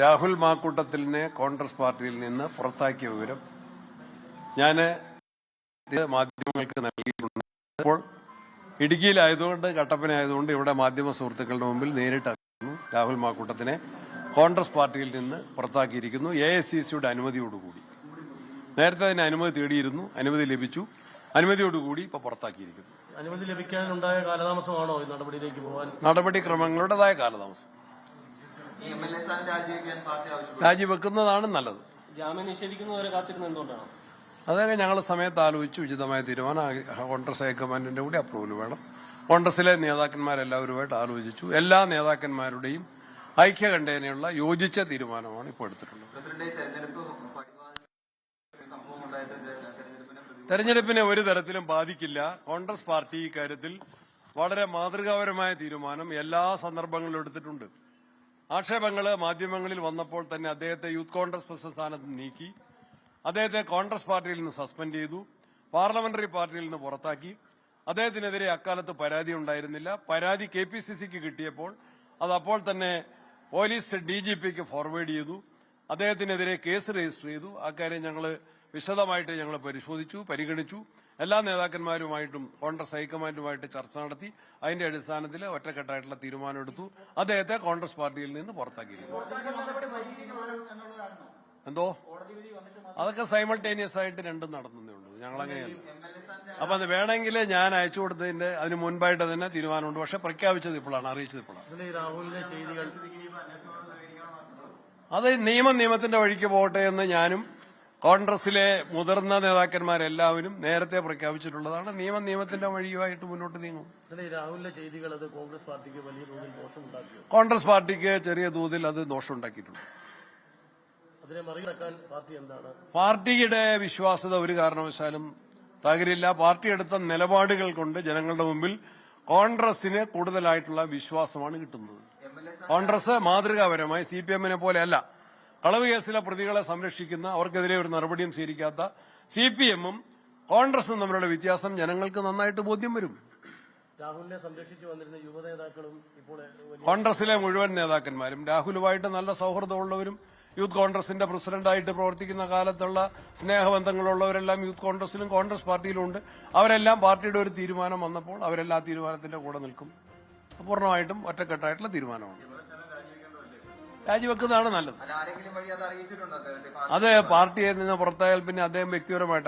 രാഹുൽ മാക്കൂട്ടത്തിലിനെ കോൺഗ്രസ് പാർട്ടിയിൽ നിന്ന് പുറത്താക്കിയ വിവരം ഞാൻ മാധ്യമങ്ങൾക്ക് നൽകിയിട്ടുണ്ട്. അപ്പോൾ ഇടുക്കിയിലായതുകൊണ്ട് കട്ടപ്പനയായതുകൊണ്ട് ഇവിടെ മാധ്യമ സുഹൃത്തുക്കളുടെ മുമ്പിൽ നേരിട്ട് അറിയിക്കുന്നു. രാഹുൽ മാക്കൂട്ടത്തിനെ കോൺഗ്രസ് പാർട്ടിയിൽ നിന്ന് പുറത്താക്കിയിരിക്കുന്നു. എ ഐ സി സിയുടെ അനുമതിയോടുകൂടി. നേരത്തെ അതിന് അനുമതി തേടിയിരുന്നു. അനുമതി ലഭിച്ചു. അനുമതിയോടുകൂടി ഇപ്പൊ പുറത്താക്കിയിരിക്കുന്നു. അനുമതി ലഭിക്കാനുണ്ടായ കാലതാമസമാണോ നടപടിയിലേക്ക് പോകാൻ? നടപടിക്രമങ്ങളുടേതായ കാലതാമസം. രാജിവെക്കുന്നതാണ് നല്ലത്. ജാമ്യം നിഷേധിക്കുന്നവരെ എന്തുകൊണ്ടാണ് അതൊക്കെ ഞങ്ങൾ സമയത്ത് ആലോചിച്ച് ഉചിതമായ തീരുമാനം. കോൺഗ്രസ് ഹൈക്കമാൻഡിന്റെ കൂടി അപ്രൂവൽ വേണം. കോൺഗ്രസിലെ നേതാക്കന്മാരെല്ലാവരുമായിട്ട് ആലോചിച്ചു. എല്ലാ നേതാക്കന്മാരുടെയും ഐക്യകണ്ഠേനയുള്ള യോജിച്ച തീരുമാനമാണ് ഇപ്പോൾ എടുത്തിട്ടുള്ളത്. തെരഞ്ഞെടുപ്പിനെ ഒരു തരത്തിലും ബാധിക്കില്ല. കോൺഗ്രസ് പാർട്ടി ഇക്കാര്യത്തിൽ വളരെ മാതൃകാപരമായ തീരുമാനം എല്ലാ സന്ദർഭങ്ങളിലും എടുത്തിട്ടുണ്ട്. ആക്ഷേപങ്ങൾ മാധ്യമങ്ങളിൽ വന്നപ്പോൾ തന്നെ അദ്ദേഹത്തെ യൂത്ത് കോൺഗ്രസ് പ്രസിഡന്റ് സ്ഥാനത്ത് നീക്കി. അദ്ദേഹത്തെ കോൺഗ്രസ് പാർട്ടിയിൽ നിന്ന് സസ്പെൻഡ് ചെയ്തു. പാർലമെന്ററി പാർട്ടിയിൽ നിന്ന് പുറത്താക്കി. അദ്ദേഹത്തിനെതിരെ അക്കാലത്ത് പരാതി ഉണ്ടായിരുന്നില്ല. പരാതി കെ പി സി സിക്ക് കിട്ടിയപ്പോൾ അത് അപ്പോൾ തന്നെ പോലീസ് ഡി ജി പിക്ക് ഫോർവേഡ് ചെയ്തു. അദ്ദേഹത്തിനെതിരെ കേസ് രജിസ്റ്റർ ചെയ്തു. അക്കാര്യം ഞങ്ങൾ വിശദമായിട്ട് ഞങ്ങൾ പരിശോധിച്ചു പരിഗണിച്ചു. എല്ലാ നേതാക്കന്മാരുമായിട്ടും കോൺഗ്രസ് ഹൈക്കമാൻഡുമായിട്ട് ചർച്ച നടത്തി അതിന്റെ അടിസ്ഥാനത്തിൽ ഒറ്റക്കെട്ടായിട്ടുള്ള തീരുമാനമെടുത്തു. അദ്ദേഹത്തെ കോൺഗ്രസ് പാർട്ടിയിൽ നിന്ന് പുറത്താക്കിയിരുന്നു. എന്തോ? അതൊക്കെ സൈമൾട്ടേനിയസ് ആയിട്ട് രണ്ടും നടന്നേ ഉള്ളൂ. ഞങ്ങൾ അങ്ങനെയല്ല അപ്പൊ അത് വേണമെങ്കിൽ ഞാൻ അയച്ചു കൊടുത്തതിന്റെ അതിന് മുൻപായിട്ട് തന്നെ തീരുമാനമുണ്ട്. പക്ഷെ പ്രഖ്യാപിച്ചത് ഇപ്പോഴാണ് അറിയിച്ചത് ഇപ്പോഴാണ്. അത് നിയമം നിയമത്തിന്റെ വഴിക്ക് പോകട്ടെ എന്ന് ഞാനും കോൺഗ്രസിലെ മുതിർന്ന നേതാക്കന്മാരെല്ലാവരും നേരത്തെ പ്രഖ്യാപിച്ചിട്ടുള്ളതാണ്. നിയമം നിയമത്തിന്റെ വഴിയുമായിട്ട് മുന്നോട്ട് നീങ്ങും. ഇതിൽ ഈ രാഹുലിന്റെ ചെയ്തികൾ അത് കോൺഗ്രസ് പാർട്ടിക്ക് വലിയ തോതിൽ കോൺഗ്രസ് പാർട്ടിക്ക് ചെറിയ തോതിൽ അത് ദോഷമുണ്ടാക്കിയിട്ടുണ്ട്. അതിനെ മറികടക്കാൻ പാർട്ടി എന്താണ്? പാർട്ടിയുടെ വിശ്വാസ്യത ഒരു കാരണവശാലും തകരില്ല. പാർട്ടി എടുത്ത നിലപാടുകൾ കൊണ്ട് ജനങ്ങളുടെ മുമ്പിൽ കോൺഗ്രസിന് കൂടുതലായിട്ടുള്ള വിശ്വാസമാണ് കിട്ടുന്നത്. കോൺഗ്രസ് മാതൃകാപരമായി സി പി എമ്മിനെ പോലെയല്ല കളവ് കേസിലെ പ്രതികളെ സംരക്ഷിക്കുന്ന അവർക്കെതിരെ ഒരു നടപടിയും സ്വീകരിക്കാത്ത സി പി എമ്മും കോൺഗ്രസും തമ്മിലുള്ള വ്യത്യാസം ജനങ്ങൾക്ക് നന്നായിട്ട് ബോധ്യം വരും. രാഹുലിനെ സംരക്ഷിച്ചു വന്നിരുന്ന യുവ നേതാക്കളും ഇപ്പോൾ കോൺഗ്രസിലെ മുഴുവൻ നേതാക്കന്മാരും രാഹുലുമായിട്ട് നല്ല സൌഹൃദമുള്ളവരും യൂത്ത് കോൺഗ്രസിന്റെ പ്രസിഡന്റായിട്ട് പ്രവർത്തിക്കുന്ന കാലത്തുള്ള സ്നേഹബന്ധങ്ങളുള്ളവരെല്ലാം യൂത്ത് കോൺഗ്രസിലും കോൺഗ്രസ് പാർട്ടിയിലും ഉണ്ട് അവരെല്ലാം പാർട്ടിയുടെ ഒരു തീരുമാനം വന്നപ്പോൾ അവരെല്ലാം ആ തീരുമാനത്തിന്റെ കൂടെ നിൽക്കും. പൂർണമായിട്ടും ഒറ്റക്കെട്ടായിട്ടുള്ള തീരുമാനമാണ്. രാജിവെക്കുന്നതാണ് നല്ലത്. അതെ പാർട്ടിയിൽ നിന്ന് പുറത്തായാൽ പിന്നെ അദ്ദേഹം വ്യക്തിപരമായിട്ട്